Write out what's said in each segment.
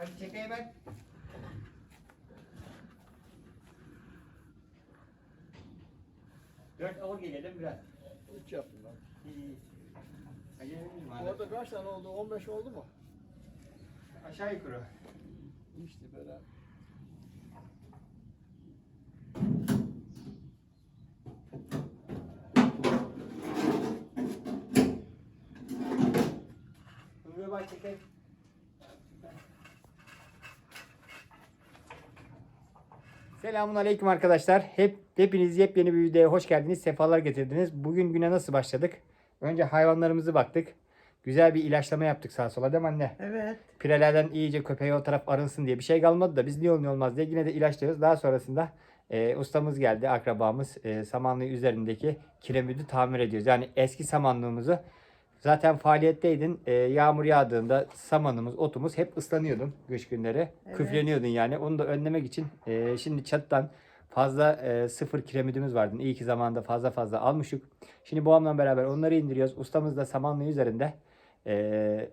Hadi çekeyim ben. Dört avul gelelim biraz. Üç yaptım ben. Orada kaç tane oldu? 15 oldu mu? Aşağı yukarı. İşte bak çekeyim. Selamun aleyküm arkadaşlar. Hep hepiniz yepyeni bir videoya hoş geldiniz. Sefalar getirdiniz. Bugün güne nasıl başladık? Önce hayvanlarımızı baktık. Güzel bir ilaçlama yaptık sağa sola değil mi anne? Evet. Pirelerden iyice köpeği o taraf arınsın diye bir şey kalmadı da biz niye olmuyor olmaz diye yine de ilaçlıyoruz. Daha sonrasında e, ustamız geldi akrabamız e, samanlığı üzerindeki kiremidi tamir ediyoruz. Yani eski samanlığımızı zaten faaliyetteydin e, yağmur yağdığında samanımız otumuz hep ıslanıyordun kış günleri. Evet. Küfleniyordun yani onu da önlemek için e, şimdi çatıdan fazla e, sıfır kiremidimiz vardı. İyi ki zamanında fazla fazla almıştık. Şimdi babamla beraber onları indiriyoruz. Ustamız da samanlığı üzerinde e,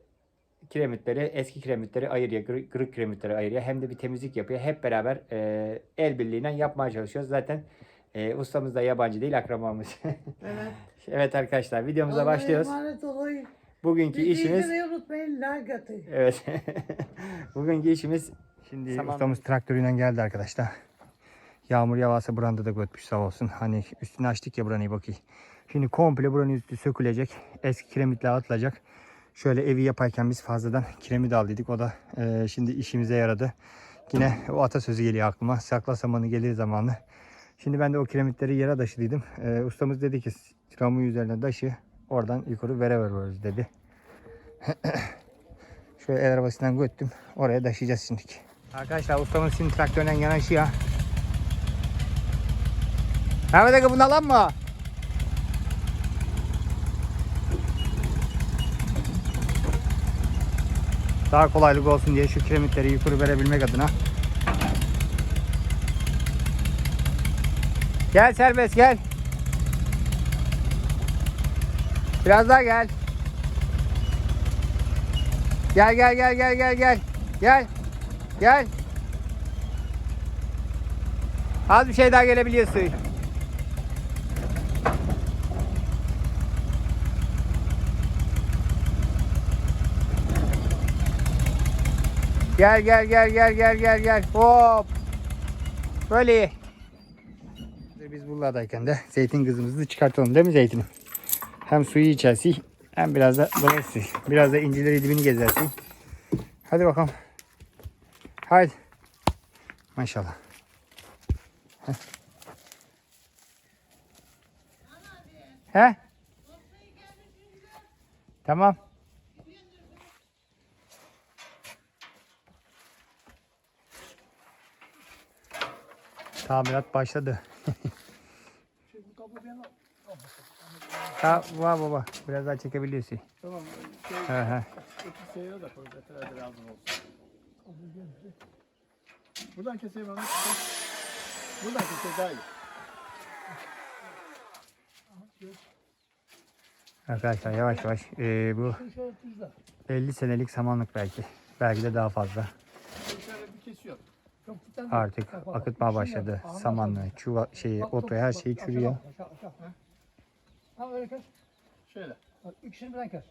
kiremitleri, eski kiremitleri ayırıyor, gır- kırık kiremitleri ayırıyor. Hem de bir temizlik yapıyor. Hep beraber e, el birliğiyle yapmaya çalışıyoruz. Zaten e, ustamız da yabancı değil, akrabamız. Evet. evet arkadaşlar videomuza Allah'a başlıyoruz. emanet olun. Bugünkü Bizi işimiz izlemeyi unutmayın. Like atın. Evet. Bugünkü işimiz şimdi ustamız traktörüyle geldi arkadaşlar. Yağmur yağarsa buranda da götmüş sağ olsun. Hani üstünü açtık ya buranı bakayım. Şimdi komple buranın üstü sökülecek. Eski kiremitler atılacak. Şöyle evi yaparken biz fazladan kiremit aldıydık. O da e, şimdi işimize yaradı. Yine o atasözü geliyor aklıma. Sakla samanı gelir zamanı. Şimdi ben de o kiremitleri yere taşıdıydım. E, ustamız dedi ki ramu üzerine taşı oradan yukarı vere veriyoruz dedi. Şöyle el arabasından götürdüm. Oraya taşıyacağız şimdi. Arkadaşlar ustamız şimdi traktörden yanaşıyor. Mehmet Aga bunu alan mı? Daha kolaylık olsun diye şu kiremitleri yukarı verebilmek adına. Gel serbest gel. Biraz daha gel. Gel gel gel gel gel gel. Gel. Gel. Az bir şey daha gelebiliyorsun. Gel gel gel gel gel gel gel. Hop. Böyle iyi. Biz buralardayken de zeytin kızımızı çıkartalım değil mi zeytinim? Hem suyu içersin hem biraz da dolaşsın. Biraz da incileri dibini gezersin. Hadi bakalım. Haydi. Maşallah. Heh. He? Tamam. Tamirat başladı. Ha, var baba. Biraz daha çekebiliyorsun. Tamam. Şey, He he. ötü seyiyor da koy. Hadi lazım olsun. Buradan keseyim onu. Buradan keseyim daha iyi. Arkadaşlar yavaş yavaş. Ee, bu Şöyle tuzla. 50 senelik samanlık belki. Belki de daha fazla. Bir kesiyor. Artık akıtmaya başladı. Samanlı, çuva, şeyi, otu her şey çürüyor. Tamam öyle kes. Şöyle. Bak ikisini birden kes.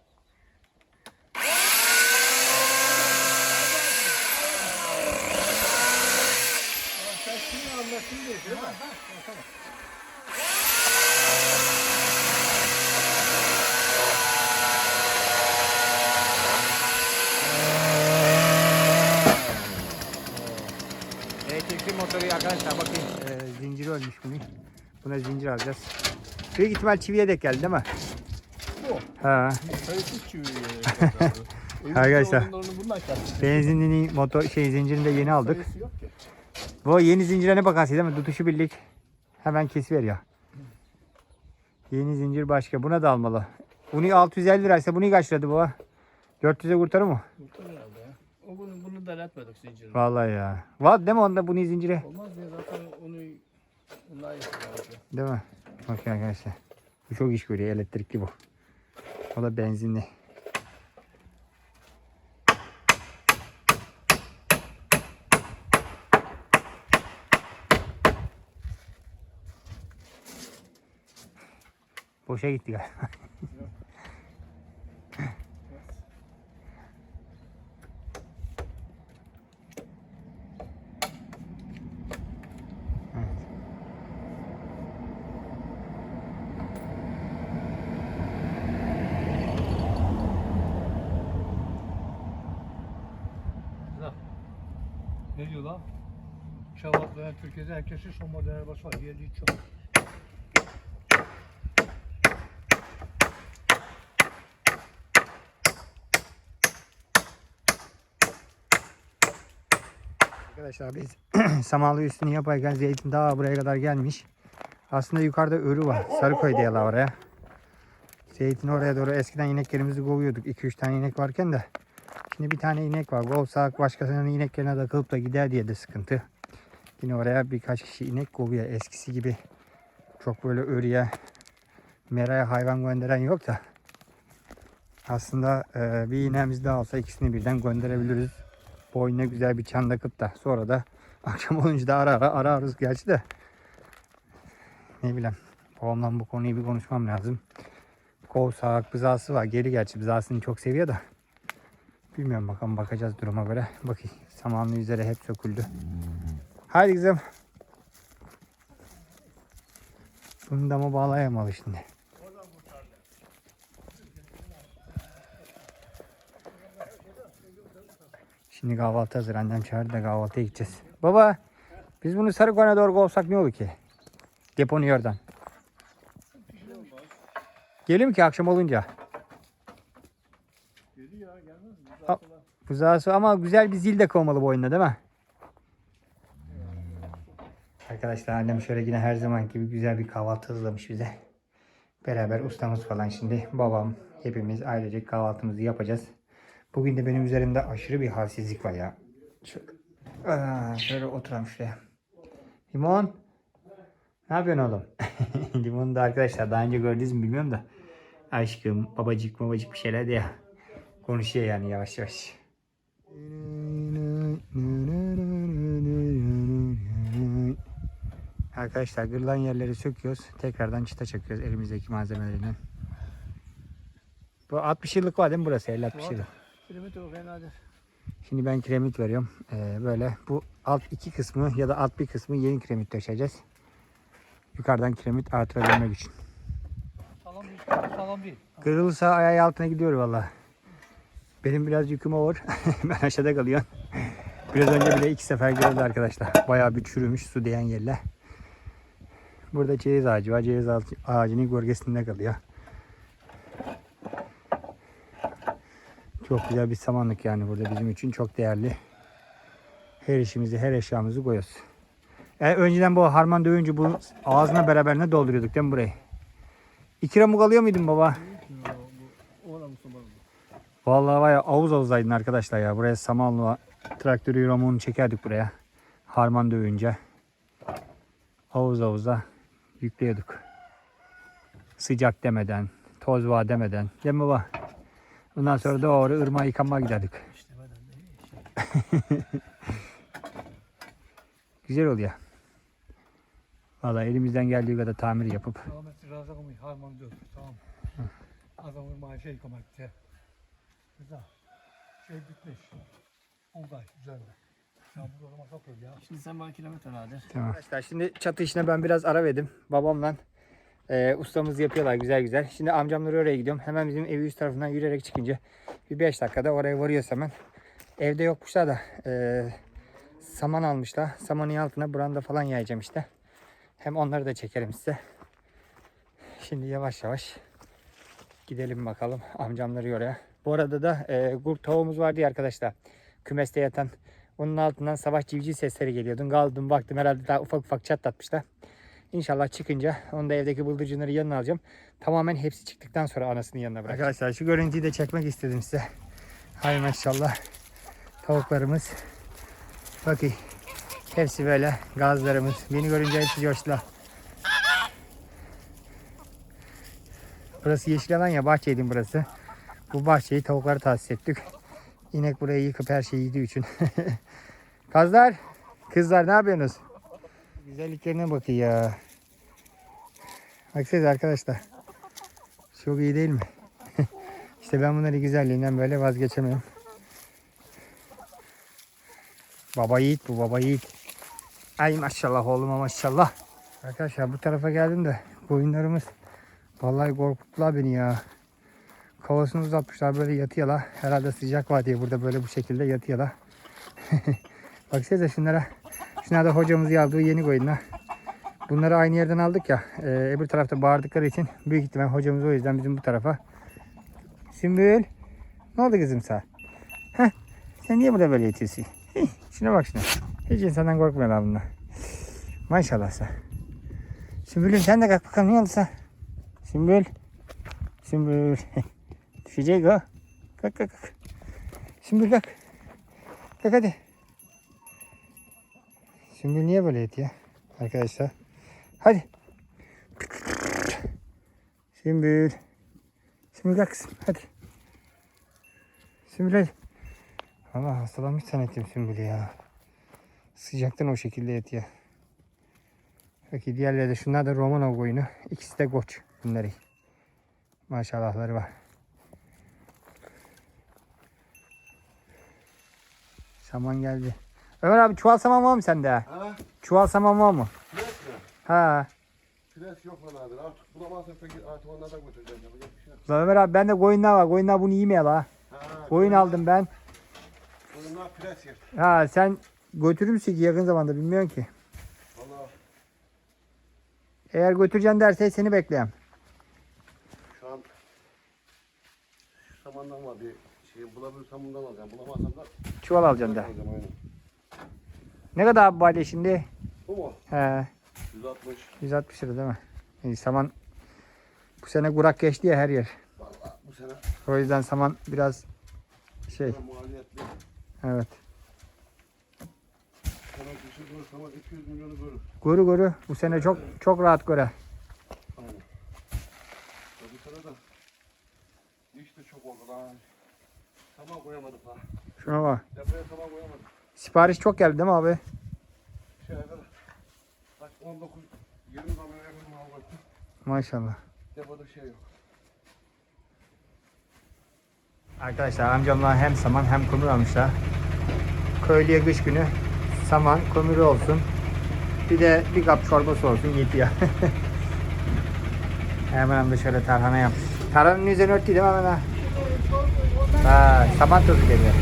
Sen şimdi diye değil mi? Tamam. Elektrikli motoru arkadaşlar bakın e, zinciri ölmüş bunun. Buna zincir alacağız. Büyük ihtimal çiviye denk geldi değil mi? Bu. Ha. Çivi. Arkadaşlar. Benzinini motor şey zincirini de yeni aldık. Bu yeni zincire ne bakarsın değil mi? Tutuşu birlik. Hemen kesiver ya. Yeni zincir başka. Buna da almalı. Bunu 650 liraysa bunu kaç liradı bu? 400'e kurtarır mı? Muhtemelen herhalde ya. O bunu, bunu da etmedik zincirini. Vallahi ya. Var değil mi onda bunu zincire? Olmaz diye zaten onu Bunlar yapıyor. Değil mi? Bakın arkadaşlar. Bu çok iş görüyor. Elektrikli bu. O da benzinli. Boşa gitti galiba. Ne diyor lan? Veren Türkiye'de herkesin son model arabası var. Yerli çok. Arkadaşlar biz samanlı üstünü yaparken zeytin daha buraya kadar gelmiş. Aslında yukarıda örü var. Sarıkoy diyorlar oraya. Zeytin oraya doğru eskiden ineklerimizi kovuyorduk. 2-3 tane inek varken de. Şimdi bir tane inek var. Kovsak başkasının ineklerine takılıp da gider diye de sıkıntı. Yine oraya birkaç kişi inek kovuyor. Eskisi gibi çok böyle örüye meraya hayvan gönderen yok da. Aslında e, bir ineğimiz daha olsa ikisini birden gönderebiliriz boynuna güzel bir çan takıp da sonra da akşam olunca da ara ara ararız gerçi de. Ne bileyim. Babamla bu konuyu bir konuşmam lazım. Kol sağak bızası var. Geri gerçi bızasını çok seviyor da. Bilmiyorum bakalım bakacağız duruma göre. Bakayım samanlı üzere hep söküldü. Haydi kızım. Bunu da mı bağlayamalı şimdi? Şimdi kahvaltı hazır. Annem çağırdı da kahvaltıya gideceğiz. Baba biz bunu Sarıkoyun'a doğru kovsak ne olur ki? Deponu oradan. Gelim ki akşam olunca. Ha. Buzağısı ama güzel bir zil de kovmalı boynuna değil mi? Arkadaşlar annem şöyle yine her zaman gibi güzel bir kahvaltı hazırlamış bize. Beraber ustamız falan şimdi babam hepimiz ailecek kahvaltımızı yapacağız. Bugün de benim üzerimde aşırı bir halsizlik var ya. Şöyle, Aa, şöyle oturalım şuraya. Limon. Ne yapıyorsun oğlum? Limon da arkadaşlar daha önce gördünüz mü bilmiyorum da. Aşkım, babacık, babacık bir şeyler diye konuşuyor yani yavaş yavaş. Arkadaşlar gırılan yerleri söküyoruz. Tekrardan çıta çakıyoruz elimizdeki malzemelerle. Bu 60 yıllık var değil mi burası? 50-60 Var. yıllık. Kilometre o fenadır. Şimdi ben kiremit veriyorum. Ee, böyle bu alt iki kısmı ya da alt bir kısmı yeni kiremit döşeceğiz. Yukarıdan kiremit artırabilmek için. Sağlam değil. Sağlam değil. Kırılırsa ayağı altına gidiyor valla. Benim biraz yüküm ağır. ben aşağıda kalıyorum. Biraz önce bile iki sefer geldi arkadaşlar. Bayağı bir çürümüş su değen yerler. Burada ceviz ağacı var. Ceviz ağacı- ağacının gölgesinde kalıyor. Çok güzel bir samanlık yani burada bizim için çok değerli. Her işimizi, her eşyamızı koyuyoruz. E, önceden bu harman dövünce bu ağzına beraber ne dolduruyorduk değil mi burayı? İki ramuk alıyor muydun baba? Vallahi ya avuz avuzaydın arkadaşlar ya. Buraya samanlı traktörü ramuğunu çekerdik buraya. Harman dövünce. Avuz avuza yüklüyorduk. Sıcak demeden, toz var demeden. Değil mi baba? Ondan sonra doğru ırmağa yıkanmaya giderdik. Güzel oluyor. Vallahi elimizden geldiği kadar tamir yapıp Rahmetli Razak Umi harman diyor. Tamam. Adamın maaşı yıkamak diye. Şey bitmiş. Onday üzerinde. Satıyor ya. Şimdi sen bana kilometre nadir. Tamam. Arkadaşlar şimdi çatı işine ben biraz ara verdim. Babamla e, ustamız yapıyorlar güzel güzel. Şimdi amcamları oraya gidiyorum. Hemen bizim evi üst tarafından yürüyerek çıkınca bir 5 dakikada oraya varıyoruz hemen. Evde yokmuşlar da e, saman almışlar. Samanın altına branda falan yayacağım işte. Hem onları da çekerim size. Şimdi yavaş yavaş gidelim bakalım amcamları oraya. Bu arada da e, kurt tavuğumuz vardı ya arkadaşlar. Kümeste yatan. Onun altından sabah civciv sesleri geliyordu. Kaldım baktım herhalde daha ufak ufak çatlatmışlar. İnşallah çıkınca onu da evdeki bıldırcınları yanına alacağım. Tamamen hepsi çıktıktan sonra anasının yanına bırakacağım. Arkadaşlar şu görüntüyü de çekmek istedim size. Hay maşallah. Tavuklarımız. Bakın. Hepsi böyle gazlarımız. Beni görünce hepsi coştular. Burası yeşil alan ya bahçeydim burası. Bu bahçeyi tavuklara tahsis ettik. İnek burayı yıkıp her şeyi yediği için. Kazlar, kızlar ne yapıyorsunuz? Güzelliklerine bakın ya. Baksanıza arkadaşlar. Çok iyi değil mi? işte ben bunların güzelliğinden böyle vazgeçemiyorum. Baba yiğit bu baba yiğit. Ay maşallah oğluma maşallah. Arkadaşlar bu tarafa geldim de koyunlarımız vallahi korkuttular beni ya. Kafasını uzatmışlar böyle yatıyorlar. Herhalde sıcak var diye burada böyle bu şekilde yatıyorlar. Baksanıza şunlara. Şunlar da hocamız aldığı yeni koyunlar. Bunları aynı yerden aldık ya. E, öbür tarafta bağırdıkları için büyük ihtimal hocamız o yüzden bizim bu tarafa. Sümbül. Ne oldu kızım sen? Heh, sen niye burada böyle yatıyorsun? Hih, şuna bak şuna. Hiç insandan korkmuyorlar bunlar. Maşallah sen. Sümbül'üm sen de kalk bakalım ne oldu sen? Sümbül. Sümbül. Düşecek o. Kalk kalk kalk. Sümbül kalk. Kalk hadi. Sümbül niye böyle yatıyor? Arkadaşlar. Hadi. Sümbül. Sümbül kalk kızım. Hadi. Sümbül hadi. Allah hastalanmış zannettim Sümbül'ü ya. Sıcaktan o şekilde yatıyor. Peki diğerleri de şunlar da Romanov koyunu. İkisi de koç bunları. Maşallahları var. Saman geldi. Ömer abi çuval saman var mı sende? Ha? Çuval saman var mı? Pres mi? Ha. Pres yok lan abi. Artık bulamazsak peki artık onlardan götüreceğim. Yapacak bir şey yok. Lan Ömer abi bende koyunlar var. Koyunlar bunu yemiyor la. Ha, Koyun aldım ben. Bunlar pres yer. Ha sen götürür müsün ki yakın zamanda bilmiyorum ki. Valla Eğer götüreceksin derse seni bekleyeyim. şu an şu samandan var bir şey bulabilirsem bundan alacağım. Bulamazsam da Çuval alacaksın da. alacağım aynen. Ne kadar abi balya şimdi? Bu mu? He. 160. 160 lira değil mi? İyi, saman bu sene kurak geçti ya her yer. Valla bu sene O yüzden saman biraz şey maliyetli. evet. Sana kişi görürsem 200 milyonu görür. Görü görü bu sene çok çok rahat göre. Aynen. Ya bu sene de iş de çok oldu lan. Tamam koyamadık ha. Şuna bak. Depoya tamam koyamadık. Sipariş çok geldi değil mi abi? Şey kadar. Kaç 19 20 kamera yakın mal baktı. Maşallah. Depoda şey yok. Arkadaşlar amcamlar hem saman hem kömür almışlar. Köylüye kış günü saman kömürü olsun. Bir de bir kap çorbası olsun yetiyor. hemen de şöyle tarhana yapmış. Tarhananın üzerine örtü değil mi hemen ha? Ha, saman tozu geliyor.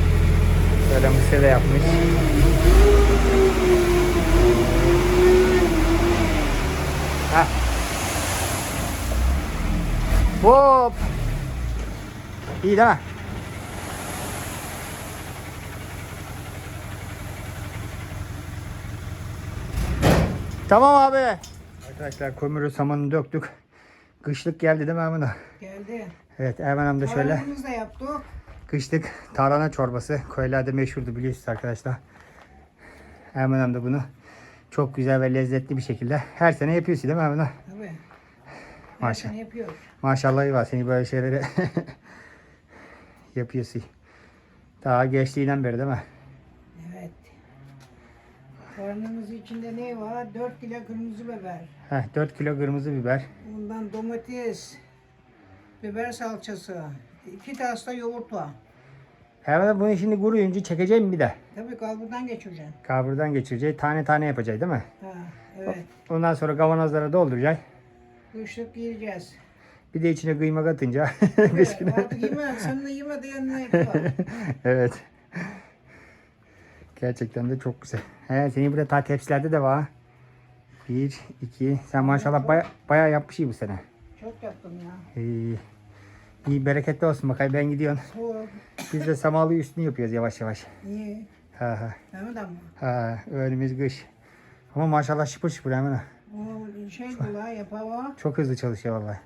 Şöyle mısır da yapmış. Heh. Hop. İyi değil mi? Tamam abi. Arkadaşlar kömürü samanı döktük. Kışlık geldi değil mi ağa? Geldi. Evet Erman Hanım da şöyle Kahvaltımızı da yaptık. kışlık tarhana çorbası. Köylerde meşhurdu biliyorsunuz arkadaşlar. Erman Hanım da bunu çok güzel ve lezzetli bir şekilde her sene yapıyorsun değil mi Erman ağa? Tabii. Her Maşallah. sene yapıyoruz. Maşallah var seni böyle şeyleri yapıyorsun. Daha gençliğinden beri değil mi? Evet. Karnımız içinde ne var? 4 kilo kırmızı biber. Heh, 4 kilo kırmızı biber. Bundan domates, biber salçası, 2 tas da yoğurt var. Hemen bunu şimdi kuruyunca çekeceğim bir de. Tabii kalburdan geçireceksin. Kavrdan geçireceğiz. Tane tane yapacağız değil mi? Ha, evet. Ondan sonra kavanozlara dolduracağız. Kışlık yiyeceğiz. Bir de içine kıyma katınca. Evet, artık yeme, sen de yeme diyenler yapıyor. evet. Gerçekten de çok güzel. He, senin burada ta tepsilerde de var. Bir, iki. Sen maşallah baya, bayağı yapmış iyi bu sene. Çok yaptım ya. İyi. İyi bereketli olsun bakayım ben gidiyorum. Biz de samalı üstünü yapıyoruz yavaş yavaş. İyi. Ha ha. Mehmet ama. Ha önümüz kış. Ama maşallah şıpır şıpır hemen. ha. O şey kolay yapava. Çok hızlı çalışıyor vallahi.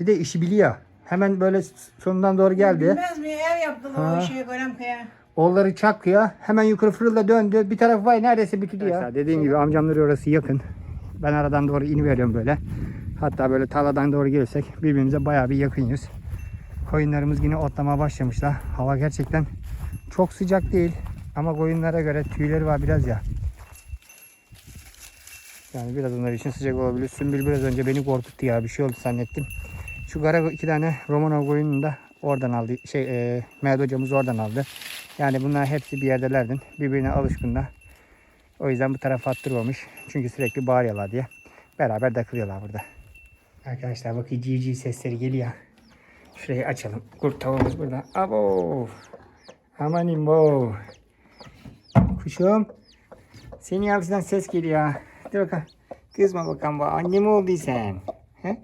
Bir de işi biliyor. Hemen böyle sonundan doğru geldi. Bilmez mi? Ev yaptılar Ha. o şeyi görem kaya. Olları çakıyor. Hemen yukarı fırılda döndü. Bir tarafı var neredeyse bitirdi ya. Dediğim gibi amcamları orası yakın. Ben aradan doğru iniveriyorum böyle. Hatta böyle tarladan doğru gelirsek birbirimize bayağı bir yakınız. Koyunlarımız yine otlamaya başlamışlar. Hava gerçekten çok sıcak değil. Ama koyunlara göre tüyleri var biraz ya. Yani biraz onlar için sıcak olabilir. Sümbül biraz önce beni korkuttu ya. Bir şey oldu zannettim. Şu gara iki tane Romanov koyununu da oradan aldı. Şey e, Mehmet hocamız oradan aldı. Yani bunlar hepsi bir yerdelerdi. Birbirine alışkınlar. O yüzden bu tarafa attırmamış. Çünkü sürekli bağırıyorlar diye. Beraber takılıyorlar burada. Arkadaşlar bakın civciv sesleri geliyor. Şurayı açalım. Kurt tavuğumuz burada. Abo. Aman imbo. Kuşum. Senin yavrusundan ses geliyor. Dur bakalım. Kızma bakalım bu. Anne mi oldun sen? He?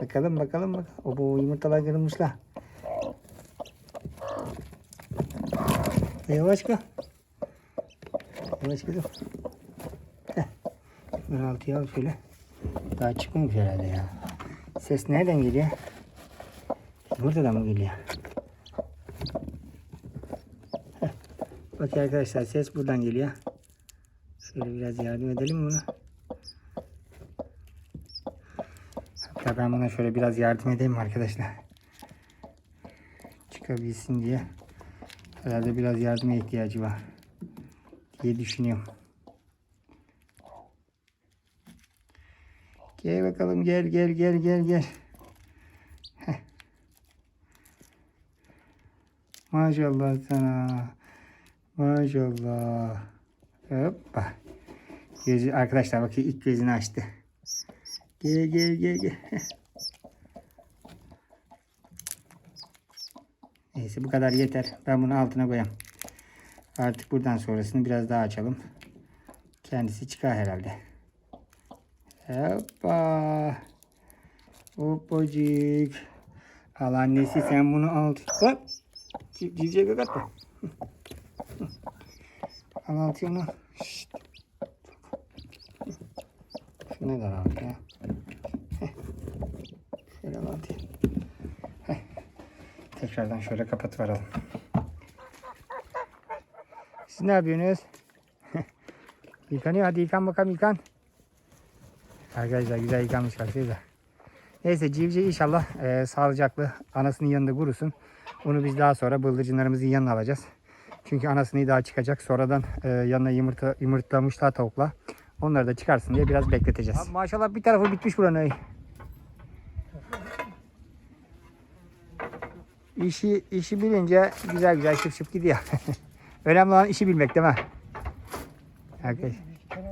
Bakalım bakalım bakalım. O bu yumurtalar kırılmışlar. Yavaş kal. Yavaş. Heh. Bunları altıya al şöyle. Daha çıkmamış herhalde ya. Ses nereden geliyor? Buradan mı geliyor? Heh. Bak arkadaşlar ses buradan geliyor. Şöyle biraz yardım edelim buna? Hatta ben buna şöyle biraz yardım edeyim arkadaşlar. Çıkabilsin diye. Herhalde biraz yardıma ihtiyacı var. Diye düşünüyorum. Gel bakalım gel gel gel gel gel. Maşallah sana. Maşallah. Hoppa. Gözü, arkadaşlar bakın ilk gözünü açtı. Gel gel gel gel. Neyse bu kadar yeter. Ben bunu altına koyayım. Artık buradan sonrasını biraz daha açalım. Kendisi çıkar herhalde. Hoppa. Hoppacık. Al annesi sen bunu al. Hop. Civ- Civcive gökatma. Al altını. Şşt. Şunu da al ya. Şöyle altı. Heh. Tekrardan şöyle kapatıveralım. Siz ne yapıyorsunuz? Yıkanıyor. Hadi yıkan bakalım yıkan. Arkadaşlar güzel yıkanmış baksanıza. Neyse civciv inşallah e, sağlıcaklı anasının yanında kurusun. Onu biz daha sonra bıldırcınlarımızın yanına alacağız. Çünkü anasını daha çıkacak. Sonradan e, yanına yumurta yumurtlamışlar tavukla. Onları da çıkarsın diye biraz bekleteceğiz. Abi maşallah bir tarafı bitmiş buranın. İşi, işi bilince güzel güzel şıp şıp gidiyor. Önemli olan işi bilmek değil mi? Arkadaş. Bunu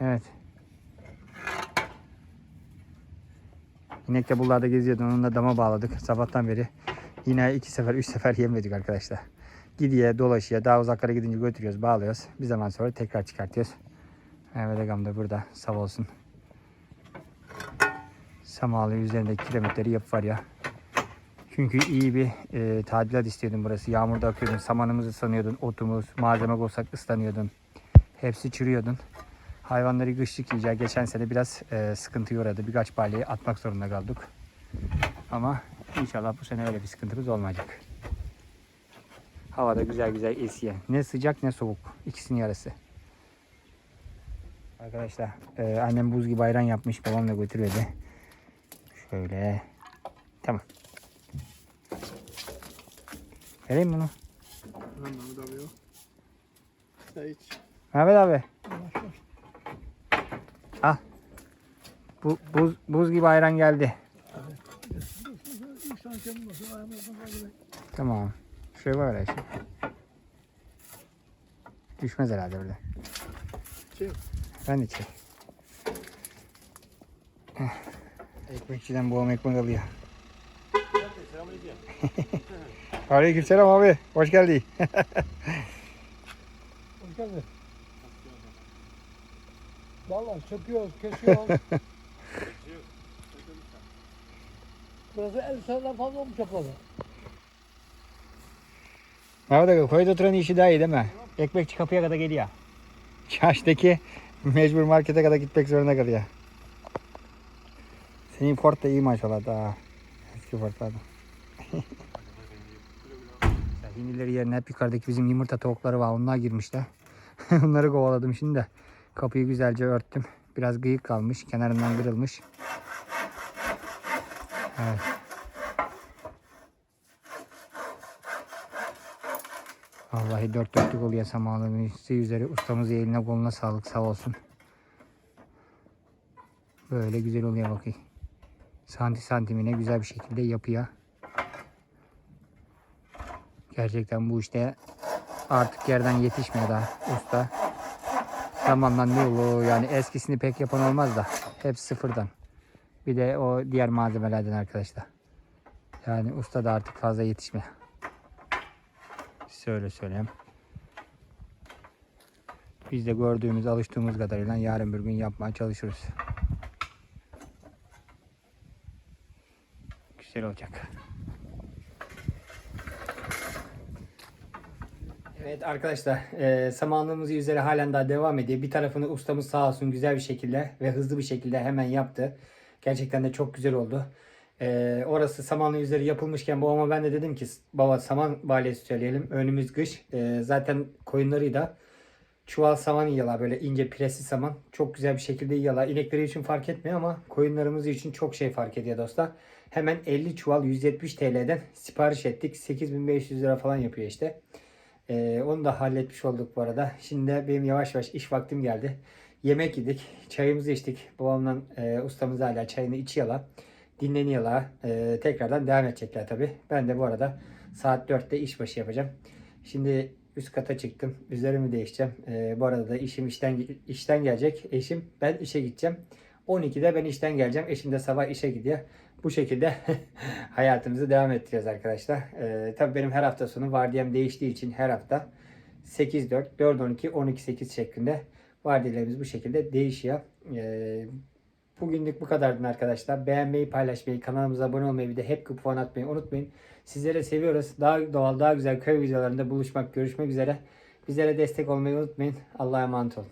Evet. İnek de buralarda geziyordu. Onunla dama bağladık sabahtan beri. Yine iki sefer, üç sefer yemedik arkadaşlar. Gidiye, dolaşıya, daha uzaklara gidince götürüyoruz, bağlıyoruz. Bir zaman sonra tekrar çıkartıyoruz. Mehmet Agam da burada, sağ olsun. Samalı üzerindeki kilometreleri yapıp var ya. Çünkü iyi bir e, tadilat istiyordum burası. Yağmurda akıyordun, samanımızı ıslanıyordun, otumuz, malzeme olsak ıslanıyordun. Hepsi çürüyordun. Hayvanları kışlık yiyeceği geçen sene biraz e, sıkıntı uğradı. Birkaç balyayı atmak zorunda kaldık. Ama inşallah bu sene öyle bir sıkıntımız olmayacak. Havada güzel güzel esiyor. Ne sıcak ne soğuk. İkisinin yarısı. Arkadaşlar e, annem buz gibi ayran yapmış. Babam da götürüyordu. Şöyle. Tamam. Vereyim bunu. Mehmet abi yok. Sen hiç. Mehmet abi. Al. Bu, buz, buz gibi ayran geldi. Tamam. Şöyle var işte. Düşmez herhalde böyle. Çek. Ben de çek. Heh. Ekmekçiden boğum ekmek alıyor. Aleykümselam abi. Hoş geldin. Hoş geldin. Vallahi çöküyoruz, kesiyoruz. Burası 50 seneden fazla olmuş yapalı. Mehmet koyda oturan işi daha iyi değil mi? Ekmekçi kapıya kadar geliyor. Çarşıdaki mecbur markete kadar gitmek zorunda kalıyor. Senin Ford da iyi maşallah daha. Eski Ford'lardan. Hindileri yerine hep yukarıdaki bizim yumurta tavukları var. Onlar girmişler. Onları kovaladım şimdi de. Kapıyı güzelce örttüm. Biraz gıyık kalmış. Kenarından kırılmış. Evet. Vallahi dört dörtlük oluyor samanlığın üstü üzeri. Ustamız eline koluna sağlık sağ olsun. Böyle güzel oluyor bakayım. santi santimine güzel bir şekilde yapıyor. Gerçekten bu işte artık yerden yetişmiyor da usta. Zamanla ne olur yani eskisini pek yapan olmaz da hep sıfırdan. Bir de o diğer malzemelerden arkadaşlar. Yani usta da artık fazla yetişmiyor. Söyle söyleyeyim. Biz de gördüğümüz, alıştığımız kadarıyla yarın bir gün yapmaya çalışırız. Güzel olacak. Evet arkadaşlar, e, samanlığımız üzeri halen daha devam ediyor. Bir tarafını ustamız sağ olsun güzel bir şekilde ve hızlı bir şekilde hemen yaptı. Gerçekten de çok güzel oldu. E, orası samanlı üzeri yapılmışken babama ben de dedim ki baba saman balyesi söyleyelim. Önümüz kış. E, zaten koyunları da çuval saman yiyorlar böyle ince presli saman. Çok güzel bir şekilde yiyorlar. İnekleri için fark etmiyor ama koyunlarımız için çok şey fark ediyor dostlar. Hemen 50 çuval 170 TL'den sipariş ettik. 8500 lira falan yapıyor işte. Ee, onu da halletmiş olduk bu arada. Şimdi benim yavaş yavaş iş vaktim geldi. Yemek yedik. Çayımızı içtik. Babamla e, ustamız hala çayını içiyorlar. Dinleniyorlar. E, tekrardan devam edecekler tabi. Ben de bu arada saat 4'te işbaşı yapacağım. Şimdi üst kata çıktım. Üzerimi değişeceğim. E, bu arada da işim işten işten gelecek. Eşim ben işe gideceğim. 12'de ben işten geleceğim. Eşim de sabah işe gidiyor. Bu şekilde hayatımızı devam ettiriyoruz arkadaşlar. Ee, tabii benim her hafta sonu vardiyam değiştiği için her hafta 8-4, 4-12, 12-8 şeklinde vardiyalarımız bu şekilde değişiyor. Ee, bugünlük bu kadardı arkadaşlar. Beğenmeyi, paylaşmayı, kanalımıza abone olmayı bir de hep kupon atmayı unutmayın. Sizlere seviyoruz. Daha doğal, daha güzel köy videolarında buluşmak, görüşmek üzere. Bizlere destek olmayı unutmayın. Allah'a emanet olun.